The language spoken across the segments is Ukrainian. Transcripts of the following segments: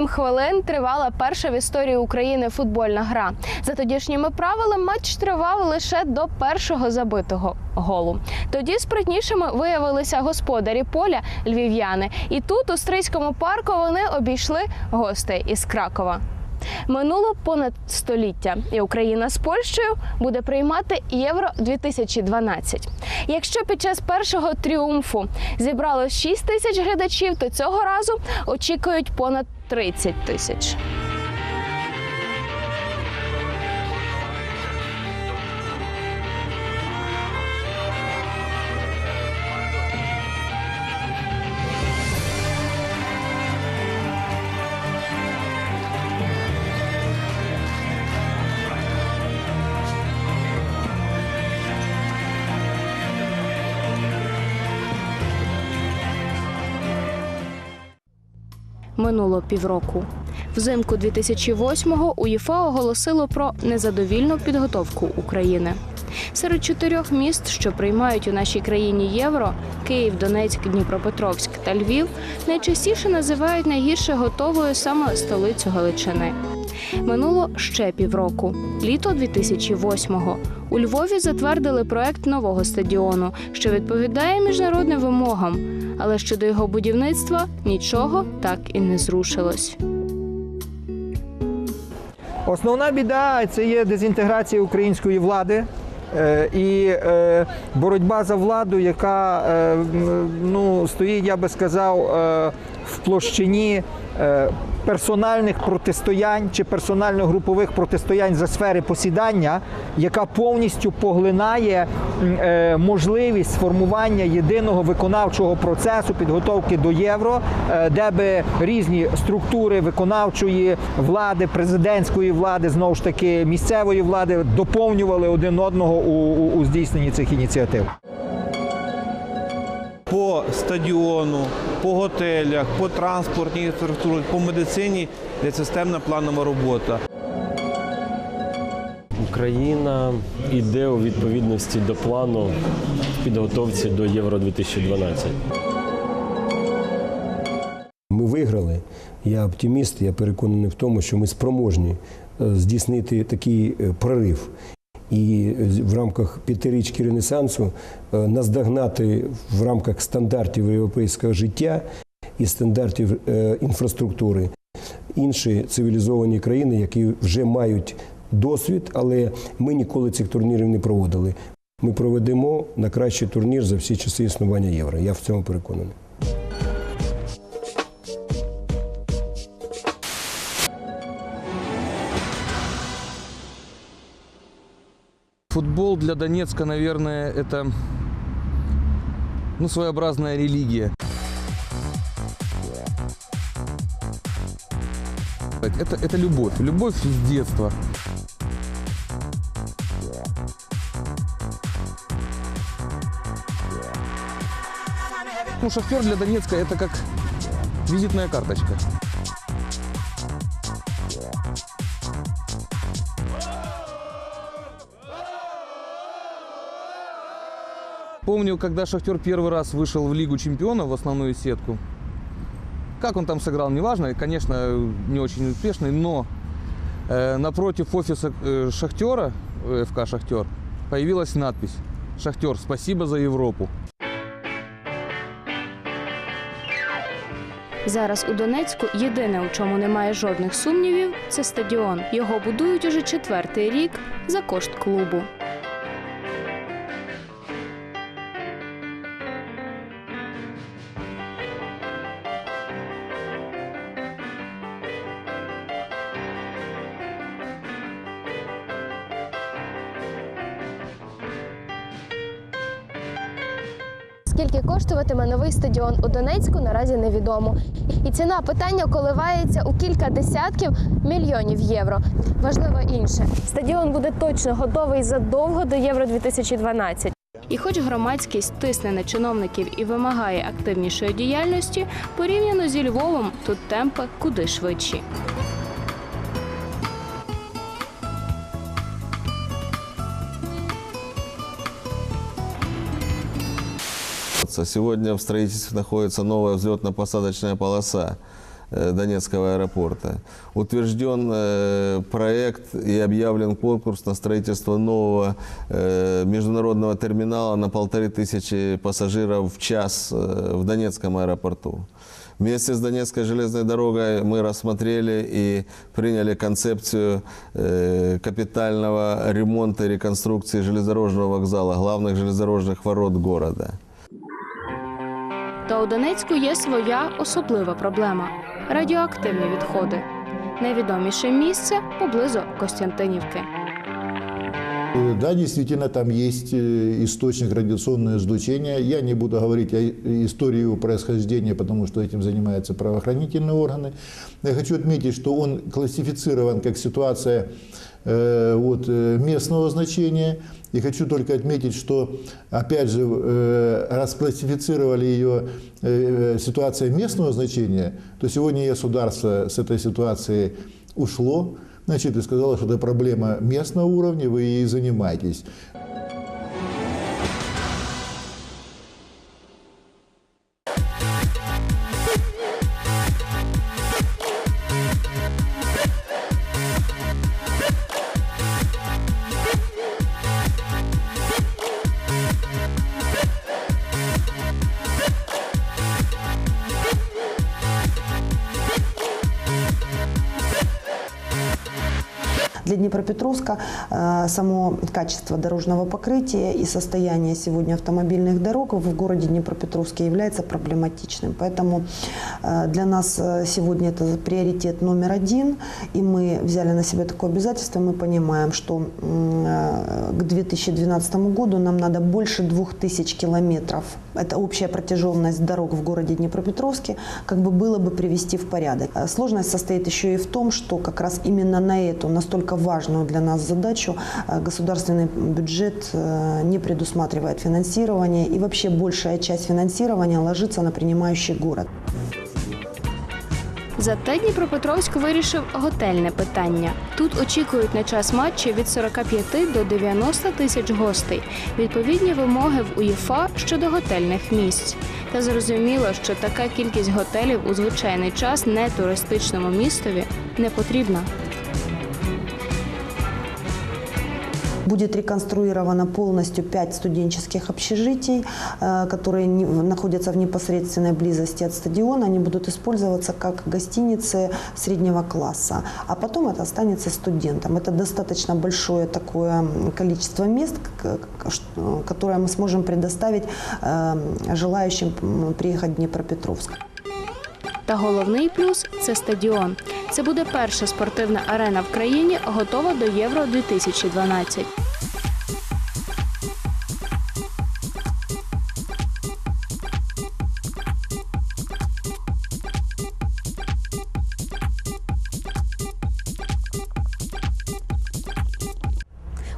Сім хвилин тривала перша в історії України футбольна гра. За тодішніми правилами матч тривав лише до першого забитого голу. Тоді спритнішими виявилися господарі поля львів'яни. І тут, у Стрийському парку, вони обійшли гостей із Кракова. Минуло понад століття, і Україна з Польщею буде приймати Євро 2012. Якщо під час першого тріумфу зібрало 6 тисяч глядачів, то цього разу очікують понад 30 тисяч. Минуло півроку. Взимку 2008-го УЄФА оголосило про незадовільну підготовку України. Серед чотирьох міст, що приймають у нашій країні євро Київ, Донецьк, Дніпропетровськ та Львів, найчастіше називають найгірше готовою саме столицю Галичини. Минуло ще півроку. Літо 2008-го. У Львові затвердили проект нового стадіону, що відповідає міжнародним вимогам. Але щодо його будівництва нічого так і не зрушилось. Основна біда це є дезінтеграція української влади. е, І е, боротьба за владу, яка е, ну, стоїть, я би сказав, в площині персональних протистоянь чи персонально-групових протистоянь за сфери посідання, яка повністю поглинає е, можливість сформування єдиного виконавчого процесу підготовки до євро, е, де би різні структури виконавчої влади, президентської влади, знову ж таки місцевої влади доповнювали один одного у, у, у здійсненні цих ініціатив. по стадіону, по готелях, по транспортній інфраструктурі, по медицині де системна планова робота. Україна йде у відповідності до плану в підготовці до Євро 2012. Ми виграли. Я оптиміст, я переконаний в тому, що ми спроможні е, здійснити такий е, прорив. І е, в рамках п'ятирічки Ренесансу е, наздогнати в рамках стандартів європейського життя і стандартів е, інфраструктури інші цивілізовані країни, які вже мають досвід, але ми ніколи цих турнірів не проводили. Ми проведемо на кращий турнір за всі часи існування євро. Я в цьому переконаний. Футбол для Донецка, наверное, это ну, своеобразная религия. Это, это любовь, любовь с детства. Ну, шахтер для Донецка это как визитная карточка. Помню, когда Шахтер первый раз вышел в Лигу чемпионов в основную сетку. Как он там сыграл, неважно. Конечно, не очень успешный, но э, напротив офиса э, Шахтера, э, ФК Шахтер, появилась надпись «Шахтер, спасибо за Европу». Зараз у Донецьку єдине, у чому немає жодних сумнівів, це стадіон. Його будують уже четвертий рік за кошт клубу. Новий стадіон у Донецьку, наразі невідомо. І ціна питання коливається у кілька десятків мільйонів євро. Важливо інше, стадіон буде точно готовий задовго до Євро 2012. І хоч громадськість тисне на чиновників і вимагає активнішої діяльності, порівняно зі Львовом тут темпи куди швидші. Сегодня в строительстве находится новая взлетно-посадочная полоса. э, Донецкого аэропорта. Утвержден э, проект и объявлен конкурс на строительство нового э, международного терминала на полторы тысячи пассажиров в час в Донецком аэропорту. Вместе с Донецкой железной дорогой мы рассмотрели и приняли концепцию капитального ремонта и реконструкции железнодорожного вокзала, главных железнодорожных ворот города. Та у Донецьку є своя особлива проблема радіоактивні відходи. Найвідоміше місце поблизу Костянтинівки. Э, Да, действительно, там есть э, источник радиационного излучения. Я не буду говорить о истории его происхождения, потому что этим занимаются правоохранительные органы. Я хочу отметить, что он классифицирован как ситуация э, вот, местного значения. И хочу только отметить, что, опять же, э, раз классифицировали ее ситуация местного значения, то сегодня государство с этой ситуации ушло, значит, и сказала, что это проблема местного уровня, вы ей занимаетесь. Днепропетровска э, само качество дорожного покрытия и состояние сегодня автомобильных дорог в городе Днепропетровске является проблематичным. Поэтому э, для нас э, сегодня это приоритет номер один, и мы взяли на себя такое обязательство. Мы понимаем, что к 2012 году нам надо больше 2000 километров. Это общая протяженность дорог в городе Днепропетровске, как бы было бы привести в порядок. Сложность состоит еще и в том, что как раз именно на эту настолько важную для нас задачу э, государственный бюджет э, не предусматривает финансирование, и вообще большая часть финансирования ложится на принимающий город. Зате Дніпропетровськ вирішив готельне питання. Тут очікують на час матчів від 45 до 90 тисяч гостей. Відповідні вимоги в УЄФА щодо готельних місць. Та зрозуміло, що така кількість готелів у звичайний час не туристичному містові не потрібна. Будет реконструировано полностью пять студенческих общежитий, э, которые не- находятся в непосредственной близости от стадиона. Они будут использоваться как гостиницы среднего класса. А потом это останется студентам. Это достаточно большое такое м, количество мест, к- к- ш- э, которое мы сможем предоставить э, желающим м, приехать в Днепропетровск. Та головний плюс це стадіон. Це буде перша спортивна арена в країні, готова до Євро 2012.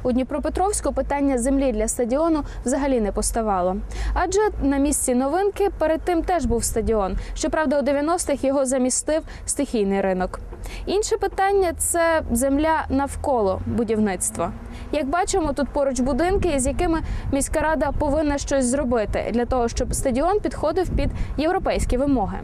У Дніпропетровську питання землі для стадіону взагалі не поставало. Адже на місці новинки перед тим теж був стадіон. Щоправда, у 90-х його замістив стихійний ринок. Інше питання це земля навколо будівництва. Як бачимо, тут поруч будинки, з якими міська рада повинна щось зробити для того, щоб стадіон підходив під європейські вимоги.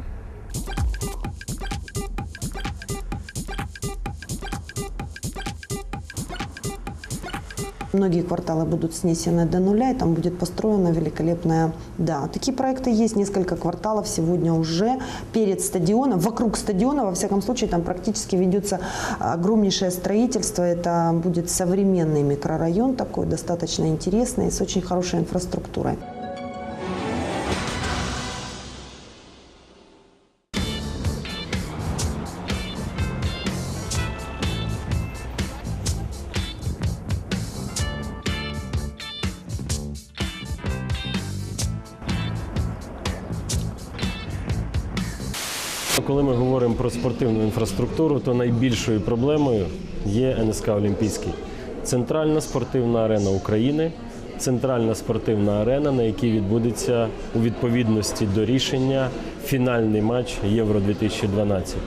Многие кварталы будут снесены до нуля, и там будет построена великолепная... Да, такие проекты есть, несколько кварталов сегодня уже перед стадионом, вокруг стадиона, во всяком случае, там практически ведется огромнейшее строительство. Это будет современный микрорайон такой, достаточно интересный, с очень хорошей инфраструктурой. Коли ми говоримо про спортивну інфраструктуру, то найбільшою проблемою є НСК Олімпійський. Центральна спортивна арена України, центральна спортивна арена, на якій відбудеться у відповідності до рішення фінальний матч Євро 2012.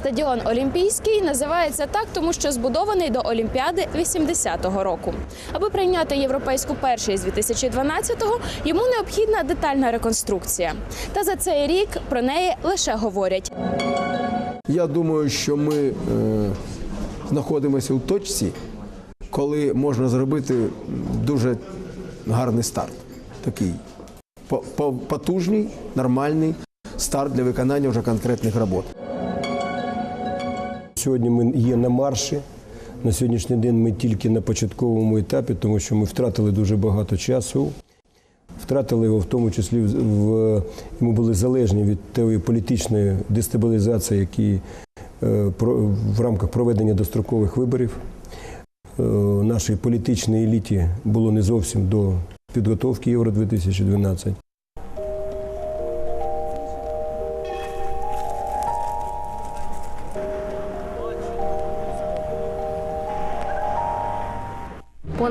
Стадіон Олімпійський називається так, тому що збудований до Олімпіади 80-го року. Аби прийняти європейську першість 2012-го, йому необхідна детальна реконструкція. Та за цей рік про неї лише говорять. Я думаю, що ми е, знаходимося у точці, коли можна зробити дуже гарний старт. Такий по- по- потужний, нормальний старт для виконання вже конкретних робот. Сьогодні ми є на марші. На сьогоднішній день ми тільки на початковому етапі, тому що ми втратили дуже багато часу. Втратили його в тому числі в, ми були залежні від тієї політичної дестабілізації, які е, в рамках проведення дострокових виборів е, нашій політичній еліті було не зовсім до підготовки Євро 2012.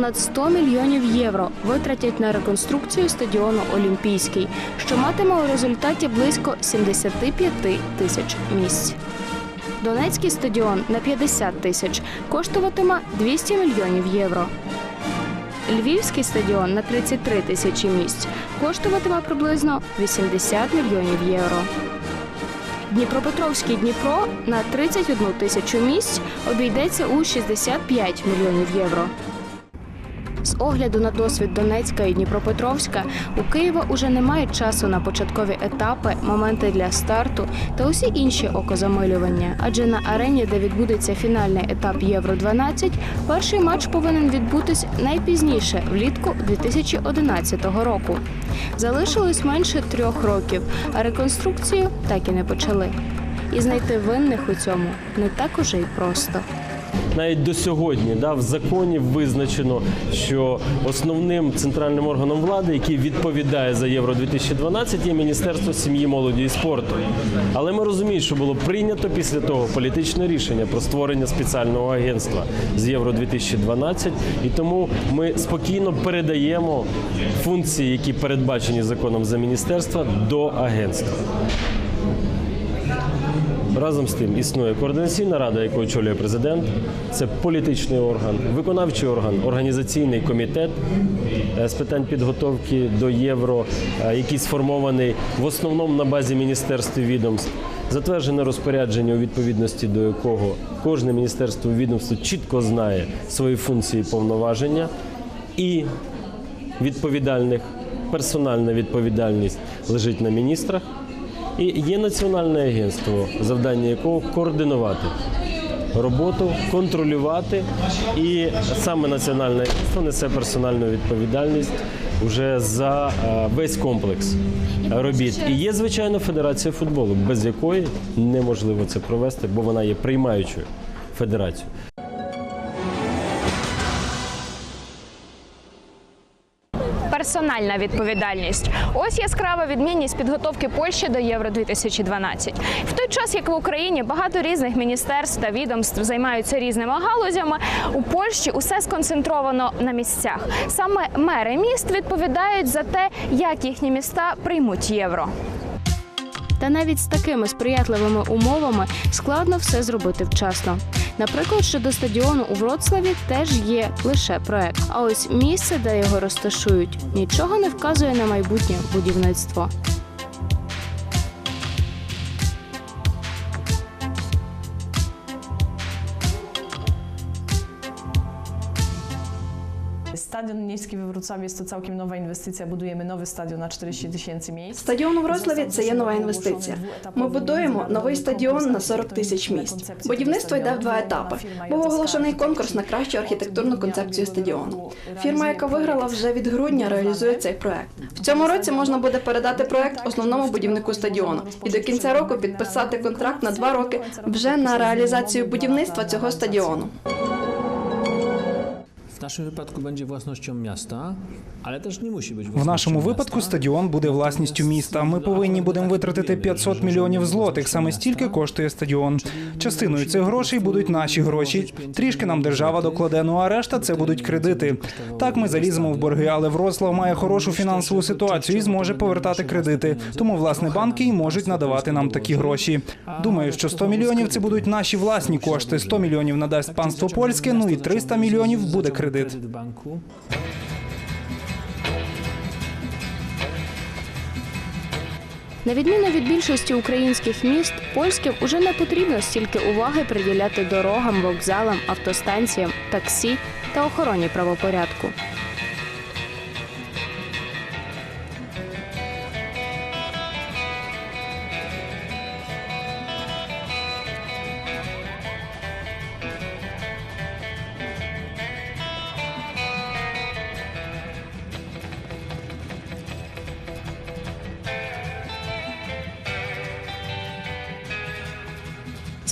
Понад 100 мільйонів євро витратять на реконструкцію стадіону Олімпійський, що матиме у результаті близько 75 тисяч місць. Донецький стадіон на 50 тисяч коштуватиме 200 мільйонів євро. Львівський стадіон на 33 тисячі місць коштуватиме приблизно 80 мільйонів євро. Дніпропетровський Дніпро на 31 тисячу місць обійдеться у 65 мільйонів євро. З огляду на досвід Донецька і Дніпропетровська у Києва уже немає часу на початкові етапи, моменти для старту та усі інші окозамилювання. Адже на арені, де відбудеться фінальний етап Євро 12 перший матч повинен відбутись найпізніше влітку 2011 року. Залишилось менше трьох років, а реконструкцію так і не почали. І знайти винних у цьому не так уже й просто. Навіть до сьогодні да, в законі визначено, що основним центральним органом влади, який відповідає за Євро 2012, є Міністерство сім'ї, молоді і спорту. Але ми розуміємо, що було прийнято після того політичне рішення про створення спеціального агентства з Євро 2012, і тому ми спокійно передаємо функції, які передбачені законом за міністерства, до агентства. Разом з тим існує координаційна рада, яку очолює президент. Це політичний орган, виконавчий орган, організаційний комітет е, з питань підготовки до євро, е, який сформований в основному на базі міністерств і відомств. Затверджене розпорядження, у відповідності до якого кожне міністерство відомство чітко знає свої функції повноваження і відповідальних персональна відповідальність лежить на міністрах. І є національне агентство, завдання якого координувати роботу, контролювати. І саме національне агентство несе персональну відповідальність вже за е, весь комплекс робіт. І є, звичайно, федерація футболу, без якої неможливо це провести, бо вона є приймаючою федерацією. Персональна відповідальність ось яскрава відмінність підготовки Польщі до Євро 2012 В той час, як в Україні багато різних міністерств та відомств займаються різними галузями, у Польщі усе сконцентровано на місцях. Саме мери міст відповідають за те, як їхні міста приймуть євро. Та навіть з такими сприятливими умовами складно все зробити вчасно. Наприклад, щодо стадіону у Вроцлаві теж є лише проект. А ось місце, де його розташують, нічого не вказує на майбутнє будівництво. Stadion Miejski we Wrocławiu jest to całkiem nowa inwestycja. Budujemy nowy stadion на 40 тисяч місць. Стадіон у Вроцлаві це є нова інвестиція. Ми будуємо новий стадіон на 40 тисяч місць. Будівництво йде в два етапи. Був оголошений конкурс на кращу архітектурну концепцію стадіону. Фірма, яка виграла вже від грудня, реалізує цей проект. В цьому році можна буде передати проект основному будівнику стадіону і до кінця року підписати контракт на два роки вже на реалізацію будівництва цього стадіону. Naszym wypadku będzie własnością miasta, ale też nie musi być В нашому випадку стадіон буде власністю міста. Ми повинні будемо витратити 500 мільйонів злотих. Саме стільки коштує стадіон. Частиною цих грошей будуть наші гроші. Трішки нам держава докладе, ну а решта це будуть кредити. Так ми заліземо в борги, але Вроцлав має хорошу фінансову ситуацію і зможе повертати кредити. Тому власне банки й можуть надавати нам такі гроші. Думаю, що 100 мільйонів це будуть наші власні кошти. 100 мільйонів надасть панство польське. Ну і 300 мільйонів буде кредит. Kredyt banku. На відміну від більшості українських міст, польським уже не потрібно стільки уваги приділяти дорогам, вокзалам, автостанціям, таксі та охороні правопорядку.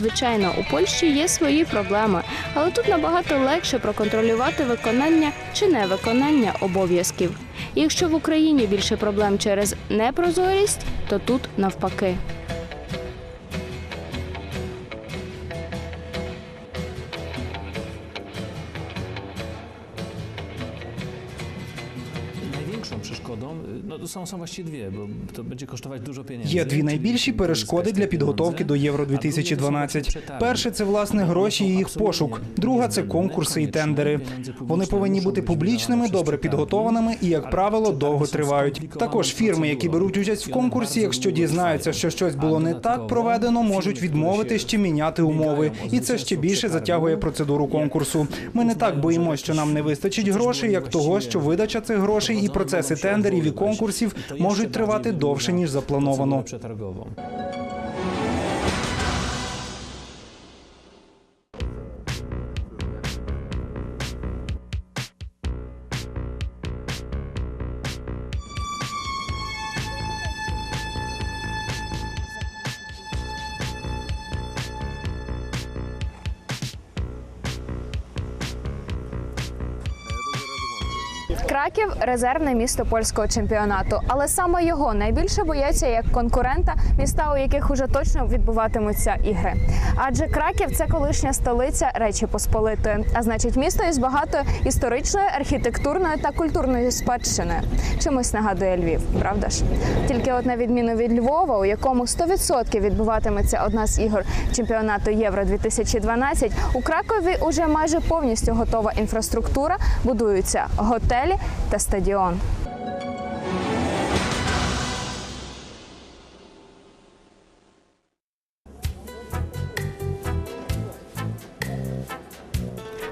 Звичайно, у Польщі є свої проблеми, але тут набагато легше проконтролювати виконання чи невиконання обов'язків. Якщо в Україні більше проблем через непрозорість, то тут навпаки. Są, właściwie dwie, bo to będzie kosztować dużo pieniędzy. Є дві найбільші перешкоди для підготовки до Євро 2012 Перше це власне гроші і їх пошук. Друга це конкурси і тендери. Вони повинні бути публічними, добре підготованими і, як правило, довго тривають. Також фірми, які беруть участь в конкурсі, якщо дізнаються, що щось було не так проведено, можуть відмовити чи міняти умови, і це ще більше затягує процедуру конкурсу. Ми не так боїмося, що нам не вистачить грошей, як того, що видача цих грошей і процеси тендерів і конкурсів можуть тривати довше ніж заплановано. Краків резервне місто польського чемпіонату, але саме його найбільше бояться як конкурента міста, у яких уже точно відбуватимуться ігри. Адже Краків це колишня столиця Речі Посполитої, а значить, місто із багатою історичною, архітектурною та культурною спадщиною. Чимось нагадує Львів, правда ж? Тільки от на відміну від Львова, у якому 100% відбуватиметься одна з ігор чемпіонату Євро 2012, у Кракові уже майже повністю готова інфраструктура, будуються готелі та стадіон.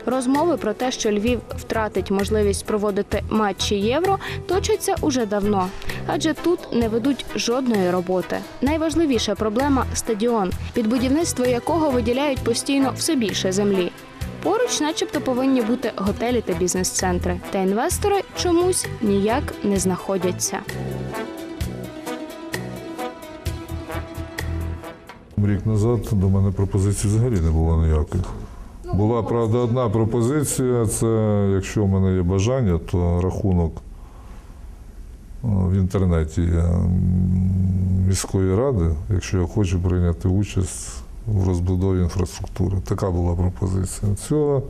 Розмови про те, що Львів втратить можливість проводити матчі євро, точаться уже давно, адже тут не ведуть жодної роботи. Найважливіша проблема стадіон, під будівництво якого виділяють постійно все більше землі. Поруч, начебто, повинні бути готелі та бізнес-центри, та інвестори чомусь ніяк не знаходяться. Рік назад до мене пропозицій взагалі не було ніяких. Була, правда, одна пропозиція це якщо в мене є бажання, то рахунок е, в інтернеті міської ради, якщо я хочу прийняти участь в розбудові інфраструктури. Така була пропозиція. Цього,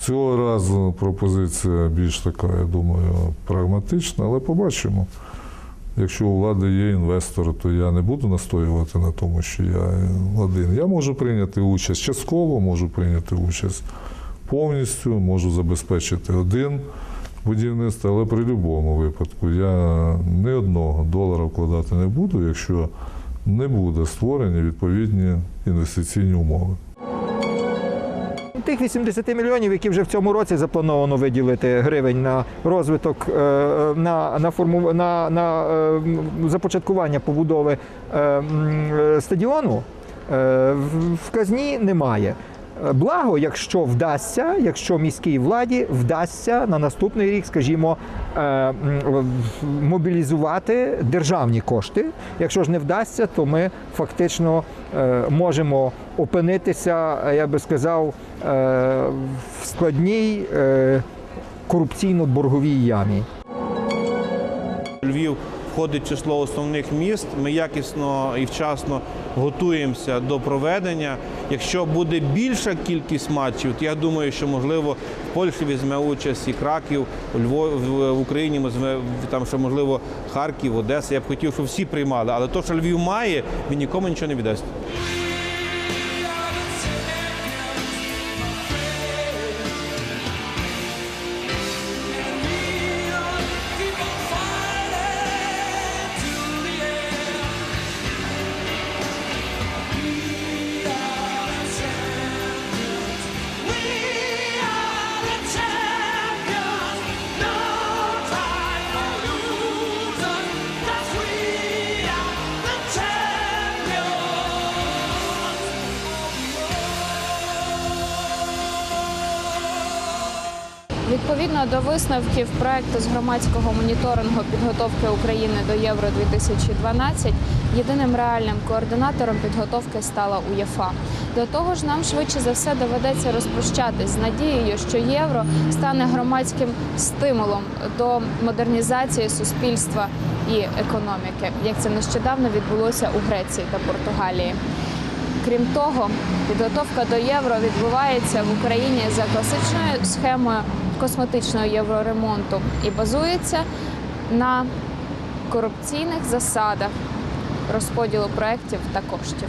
цього разу пропозиція більш така, я думаю, прагматична, але побачимо. Якщо у влади є інвестор, то я не буду настоювати на тому, що я один. Я можу прийняти участь частково, можу прийняти участь повністю, можу забезпечити один будівництво, але при будь-якому випадку я ні одного долара вкладати не буду, якщо не буде створені відповідні інвестиційні умови. Тих 80 мільйонів, які вже в цьому році заплановано виділити гривень на розвиток, е, на, на, форму, на, на е, започаткування побудови е, стадіону, в казні немає. Благо, якщо вдасться, якщо міській владі вдасться на наступний рік, скажімо, е, мобілізувати державні кошти. Якщо ж не вдасться, то ми фактично е, можемо опинитися, я би сказав, е, в складній корупційно-борговій ямі. Львів входить число основних міст. Ми якісно і вчасно готуємося до проведення. Якщо буде більша кількість матчів, то я думаю, що можливо в Польщі візьме участь і Краків, у Львові в Україні візьме там, що можливо Харків, Одеса. Я б хотів, щоб всі приймали, але то, що Львів має, він нікому нічого не віддасть. Відповідно до висновків проекту з громадського моніторингу підготовки України до Євро 2012 єдиним реальним координатором підготовки стала УЄФА. До того ж, нам швидше за все доведеться розпрощатись з надією, що євро стане громадським стимулом до модернізації суспільства і економіки, як це нещодавно відбулося у Греції та Португалії. Крім того, підготовка до євро відбувається в Україні за класичною схемою косметичного євроремонту і базується на корупційних засадах розподілу проєктів та коштів.